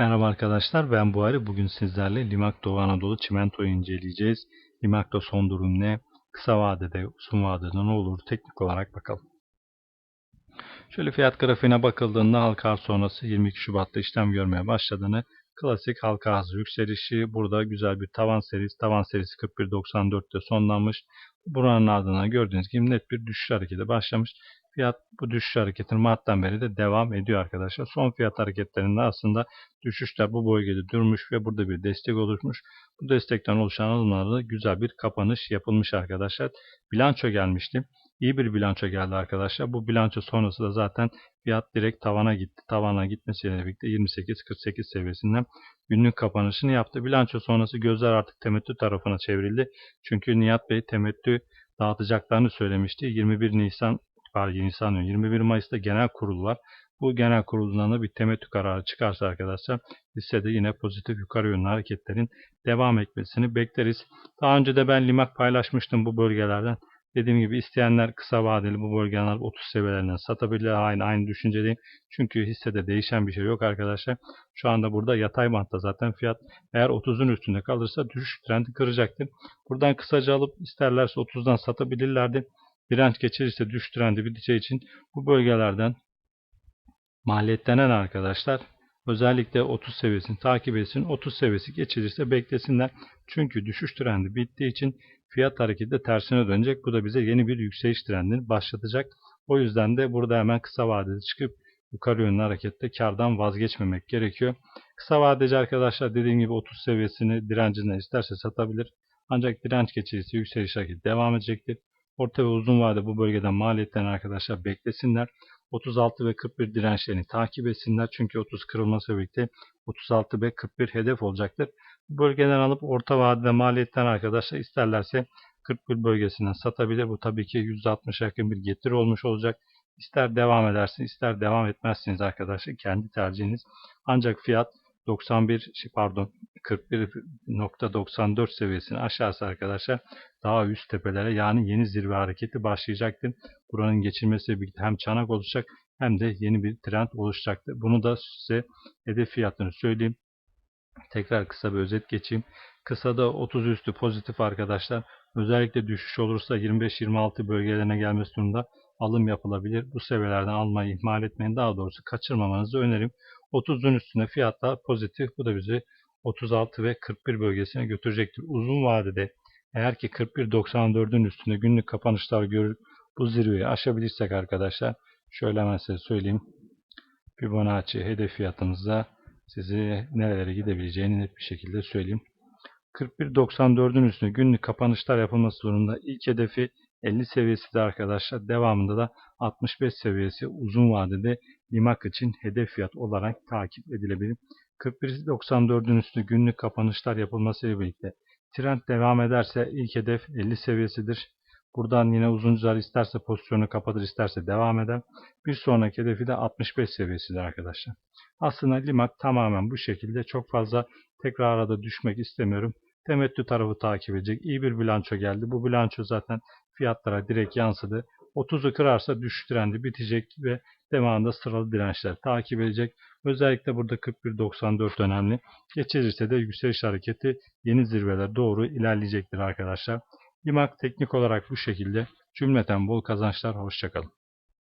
Merhaba arkadaşlar ben Buhari. Bugün sizlerle Limak Doğu Anadolu çimentoyu inceleyeceğiz. Limak'ta son durum ne? Kısa vadede, uzun vadede ne olur? Teknik olarak bakalım. Şöyle fiyat grafiğine bakıldığında halka sonrası 22 Şubat'ta işlem görmeye başladığını klasik halka arz yükselişi burada güzel bir tavan serisi. Tavan serisi 41.94'te sonlanmış. Buranın ardından gördüğünüz gibi net bir düşüş hareketi başlamış. Fiyat bu düşüş hareketinin Mart'tan beri de devam ediyor arkadaşlar. Son fiyat hareketlerinde aslında düşüşler bu bölgede durmuş ve burada bir destek oluşmuş. Bu destekten oluşan alımlarda güzel bir kapanış yapılmış arkadaşlar. Bilanço gelmişti. İyi bir bilanço geldi arkadaşlar. Bu bilanço sonrası da zaten fiyat direkt tavana gitti. Tavana gitmesiyle birlikte 28-48 seviyesinden günlük kapanışını yaptı. Bilanço sonrası gözler artık temettü tarafına çevrildi. Çünkü Nihat Bey temettü dağıtacaklarını söylemişti. 21 Nisan pardon Nisan 21 Mayıs'ta genel kurul var. Bu genel kurulundan da bir temettü kararı çıkarsa arkadaşlar hissede yine pozitif yukarı yönlü hareketlerin devam etmesini bekleriz. Daha önce de ben limak paylaşmıştım bu bölgelerden. Dediğim gibi isteyenler kısa vadeli bu bölgeler 30 seviyelerinden satabilir. Aynı aynı düşüncedeyim. Çünkü hissede değişen bir şey yok arkadaşlar. Şu anda burada yatay bantta zaten fiyat eğer 30'un üstünde kalırsa düşüş trendi kıracaktır. Buradan kısaca alıp isterlerse 30'dan satabilirlerdi. Direnç geçirirse düşüş trendi biteceği için bu bölgelerden maliyetlenen arkadaşlar özellikle 30 seviyesini takip etsin. 30 seviyesi geçilirse beklesinler. Çünkü düşüş trendi bittiği için fiyat hareketi de tersine dönecek. Bu da bize yeni bir yükseliş trendini başlatacak. O yüzden de burada hemen kısa vadede çıkıp yukarı yönlü harekette kardan vazgeçmemek gerekiyor. Kısa vadeci arkadaşlar dediğim gibi 30 seviyesini direncinden isterse satabilir. Ancak direnç geçirisi yükseliş hareketi devam edecektir. Orta ve uzun vade bu bölgeden maliyetten arkadaşlar beklesinler. 36 ve 41 dirençlerini takip etsinler. Çünkü 30 kırılması birlikte 36 ve 41 hedef olacaktır. Bu bölgeden alıp orta vadede maliyetten arkadaşlar isterlerse 41 bölgesinden satabilir. Bu tabii ki %60 yakın bir getiri olmuş olacak. İster devam edersiniz ister devam etmezsiniz arkadaşlar. Kendi tercihiniz. Ancak fiyat 91 şey, pardon 41.94 seviyesini aşağısı arkadaşlar daha üst tepelere yani yeni zirve hareketi başlayacaktır. Buranın geçilmesiyle birlikte hem çanak oluşacak hem de yeni bir trend oluşacaktır. Bunu da size hedef fiyatını söyleyeyim. Tekrar kısa bir özet geçeyim. Kısada 30 üstü pozitif arkadaşlar. Özellikle düşüş olursa 25-26 bölgelerine gelmesi durumunda alım yapılabilir. Bu seviyelerden almayı ihmal etmeyin. Daha doğrusu kaçırmamanızı öneririm. 30'un üstüne fiyatlar pozitif. Bu da bizi 36 ve 41 bölgesine götürecektir. Uzun vadede eğer ki 41.94'ün üstünde günlük kapanışlar görüp bu zirveyi aşabilirsek arkadaşlar şöyle hemen size söyleyeyim. Fibonacci hedef fiyatımızda sizi nerelere gidebileceğini net bir şekilde söyleyeyim. 41.94'ün üstünde günlük kapanışlar yapılması durumunda ilk hedefi 50 seviyesi de arkadaşlar. Devamında da 65 seviyesi uzun vadede limak için hedef fiyat olarak takip edilebilir. 41.94'ün üstü günlük kapanışlar yapılmasıyla birlikte trend devam ederse ilk hedef 50 seviyesidir. Buradan yine uzuncular isterse pozisyonu kapatır isterse devam eder. Bir sonraki hedefi de 65 seviyesidir arkadaşlar. Aslında limak tamamen bu şekilde çok fazla tekrar arada düşmek istemiyorum. Temettü tarafı takip edecek. İyi bir bilanço geldi. Bu bilanço zaten fiyatlara direkt yansıdı. 30'u kırarsa düşüş trendi bitecek ve devamında sıralı dirençler takip edecek. Özellikle burada 41.94 önemli. Geçirirse de yükseliş hareketi yeni zirveler doğru ilerleyecektir arkadaşlar. Limak teknik olarak bu şekilde. Cümleten bol kazançlar. Hoşçakalın.